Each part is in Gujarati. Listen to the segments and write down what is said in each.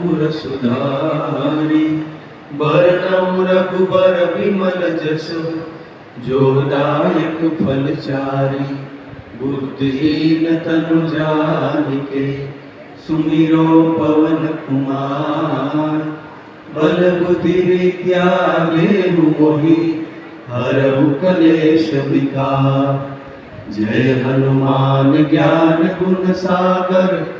रघुकुल सुधारी बरनम रघुबर विमल जस जोदायक फलचारी। बुद्धिहीन तनु जानिके, सुमिरो पवन कुमार। बल बुद्धि विद्या देहु मोहि कलेश विकार। जय हनुमान ज्ञान गुण सागर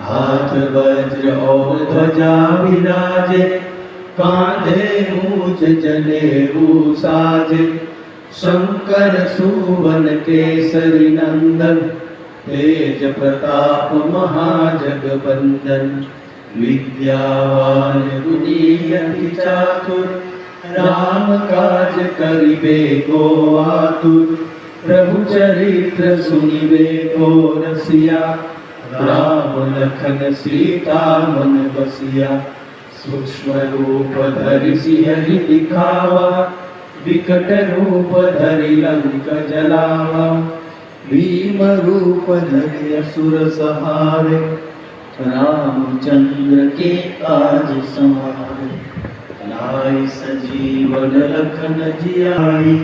હાથ વજ્ર ઓર ધ્વજા વિરાજે કાંધે મૂજ જનેऊ સાજે શંકર સુવન કેસરી નંદન તેજ પ્રતાપ મહાજગબંદન વિદ્યાવાન ગુણીયતિ ચાતુર રામ કાજ કરિબે કો આતુર પ્રભુ ચરિત્ર સુનિબે કો રસિયા રામ લખન સીતા મન બસિયા સૂક્ષ્મ રૂપ ધરી સિંહરી દિખાવા વિકટ રૂપ ધરી લંક જલાવા ભીમ રૂપ ધરી અસુર સહારે રામચંદ્ર કે કાજ સમારે લાય સજીવન લખન જિયાઈ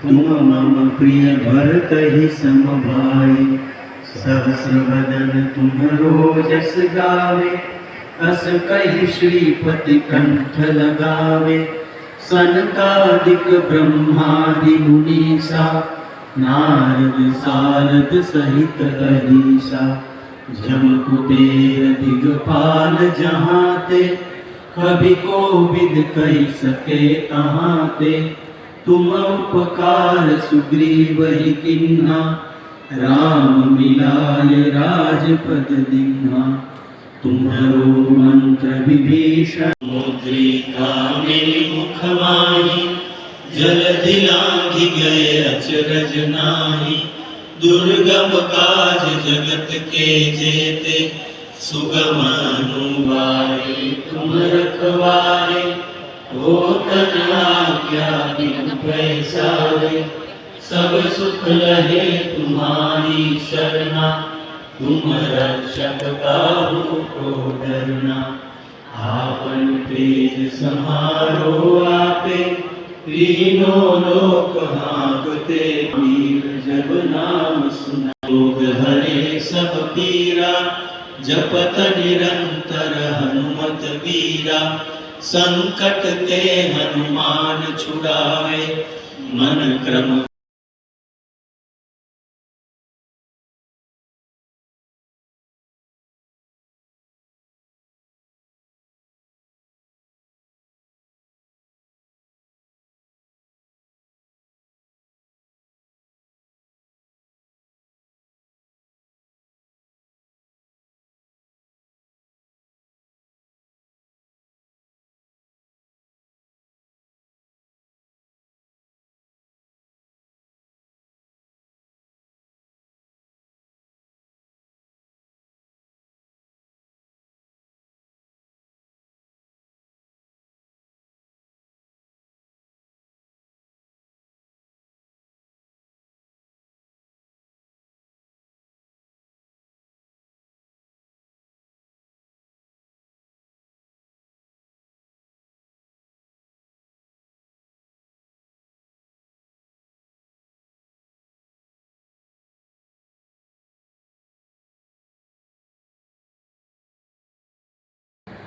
તુમ મમ પ્રિય ભરત હિ સમભાઈ भाई सहस्र वदन तुम्हरो जस गावे अस कहि श्रीपति कंठ लगावे सनकादिक ब्रह्मादि मुनीसा नारद सारद सहित हरीसा जम कुबेर दिगपाल जहाँ ते कभी को विद कही सके तहाँ ते तुम उपकार सुग्रीव ही किन्हा राम मिलाय राजपद दिन्हा तुम्हारो मंत्र विभीषण मुद्रिका में मुखवाही जल दिलांघि गए अचरज नाही दुर्गम काज जगत के जेते सुगम अनुवारे तुम रखवारे हो तन आज्ञा बिन पैसारे सब सुख लहे तुम्हारी शरणा तुम रक्षक काहू को डरना आपन तेज समारो आपे तीनों लोक हाँकते वीर जब नाम सुना रोग हरे सब पीरा जपत निरंतर हनुमत वीरा संकट ते हनुमान छुड़ावे मन क्रम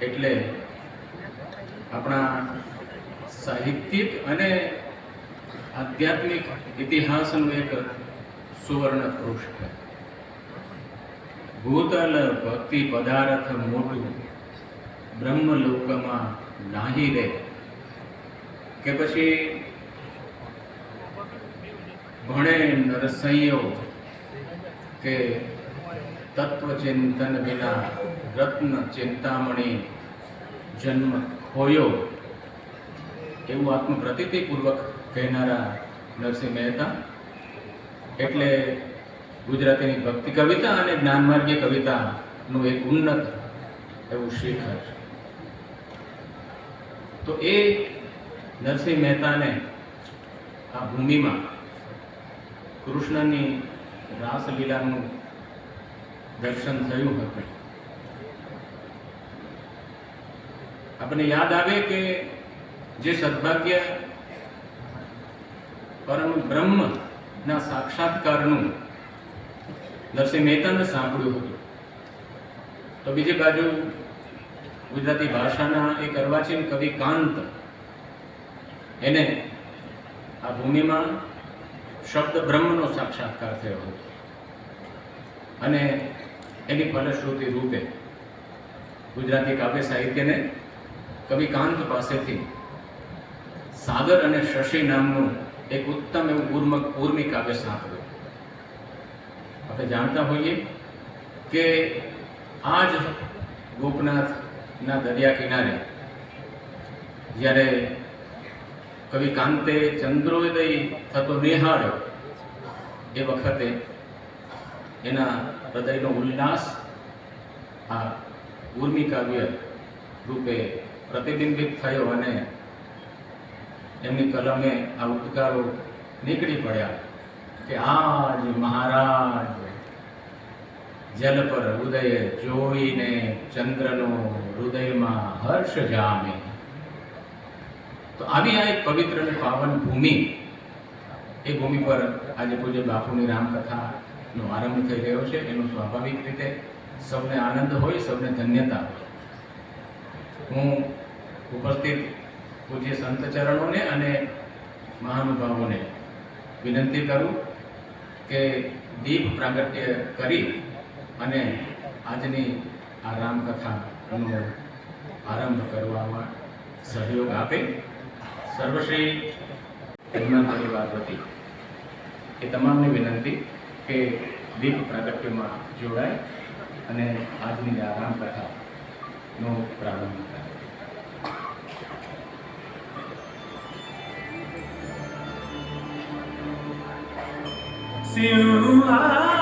એટલે આપણા સાહિત્યિક અને આધ્યાત્મિક ઇતિહાસનું એક સુવર્ણ પૃષ્ઠ ભૂતલ ભક્તિ પદાર્થ મોટું બ્રહ્મલોકમાં નાહી રે. કે પછી ભણે નરસૈયો કે તત્વચિંતન વિના રત્ન ચિંતામણી જન્મ ખોયો એવું આત્મપ્રતિતિપૂર્વક કહેનારા નરસિંહ મહેતા. એટલે ગુજરાતીની ભક્તિ કવિતા અને જ્ઞાનમાર્ગીય કવિતાનું એક ઉન્નત એવું શિખર. તો એ નરસિંહ મહેતાને આ ભૂમિમાં કૃષ્ણની રાસલીલાનું દર્શન થયું હતું. આપણને યાદ આવે કે જે સદભાગ્ય પરમ બ્રહ્મના સાક્ષાત્કારનું નરસિંહ મહેતાને સાંભળ્યું હતું. તો બીજી બાજુ ગુજરાતી ભાષાના એક અર્વાચીન કવિ કાંત, એને આ ભૂમિમાં શબ્દ બ્રહ્મનો સાક્ષાત્કાર થયો હતો. અને એની ફલશ્રુતિ રૂપે ગુજરાતી કાવ્ય સાહિત્યને કવિ કાંત પાસેથી સાગર અને શશી નામનું એક ઉત્તમ એવું ઉર્મક ઉર્મી કાવ્ય સાંભળ્યું. આપણે જાણતા હોઈએ કે આ જ ગોપનાથના દરિયા કિનારે જ્યારે કવિ કાંતે ચંદ્રોદય થતો નિહાળ્યો એ વખતે એના હૃદયનો ઉલ્લાસ આ ઉર્મી કાવ્ય રૂપે પ્રતિબિંબિત થયો અને એમની કલમે આ ઉપકારો નીકળી પડ્યા કે આજ મહારાજ જલ પર હૃદય જોઈને ચંદ્રનો હૃદયમાં હર્ષ જામે. તો આવી આ એક પવિત્ર પાવન ભૂમિ, એ ભૂમિ પર આજે પૂજ્ય બાપુની રામકથાનો આરંભ થઈ રહ્યો છે. એનો સ્વાભાવિક રીતે સૌને આનંદ હોય, સૌને ધન્યતા હોય. હું ઉપસ્થિત પૂજ્ય સંત ચરણોને અને મહાનુભાવોને વિનંતી કરું કે દીપ પ્રાગટ્ય કરી અને આજની આ રામકથાનો આરંભ કરવામાં સહયોગ આપે. સર્વશ્રી હનુમાન પરિવાર એ તમામને વિનંતી કે દીપ પ્રાગટ્યમાં જોડાય અને આજની આ રામકથાનો પ્રારંભ se o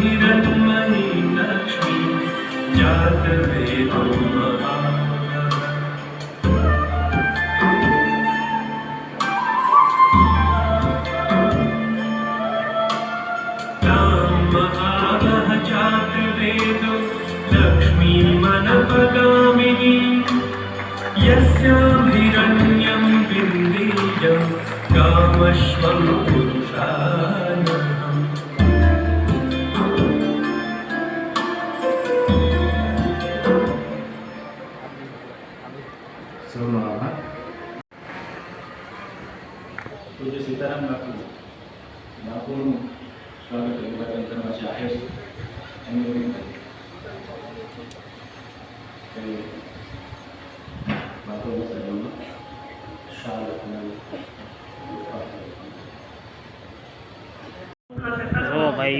हिरण्मयीं लक्ष्मीं जातवेदो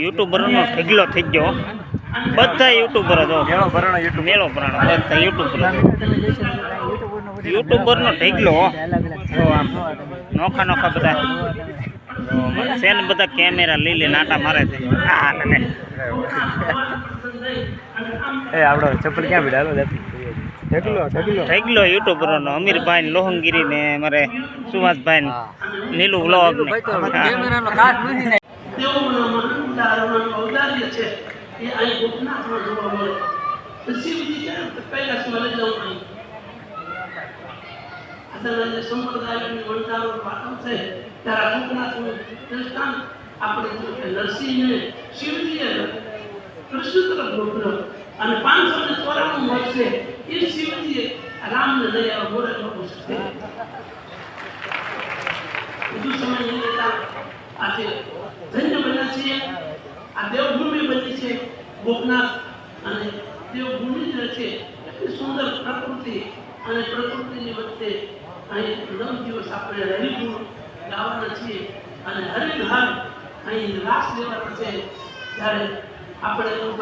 યુટ્યુબરનો ઠગલો થઈ ગયો. બધા યુટ્યુબરો જો મેળો ભરાણો યુટ્યુબ મેળો ભરાણો બધા યુટ્યુબરો યુટ્યુબરનો ઢગલો જો આમ નોખા નોખા બધા. સેન બધા કેમેરા લઈ લે નાટા મારે છે. એ આપણો ચપ્પલ ક્યાં પીડા હાલો ઢગલો ઢગલો. ઢગલો યુટ્યુબરનો. અમીરભાઈ લોહંગીરી ને મારે સુભાષભાઈ નીલું વ્લોગ ને. મનનું ઔદાર્ય છે. એ અહીં ગોપનાથમાં જોવા મળે. તો શિવજી ક્યાં શિવાલય જવું અહીં જે સંપ્રદાયોની વણઝારો વાતો છે. ત્યારે ગોપનાથનું દ્રષ્ટાંત આપણે જોયું નરસિંહને શિવજીએ કૃષ્ણ તરફ મોકલ્યો અને પાંચસો ને ચોરાણું વર્ષે એ શિવજીએ રામને લઈ આવ્યો મોરેલો છે? બધું સમય લેતા આજે ધન્ય બન્યા છીએ. આ દેવભૂમિ બની છે ગોપનાથ અને દેવભૂમિ જે છે. એટલી સુંદર પ્રકૃતિ અને પ્રકૃતિની વચ્ચે અહીં નવ દિવસ આપણે હરિગુણ ગાવાના છીએ અને હરિહર અહીં રાસ લેવાના છે. ત્યારે આપણે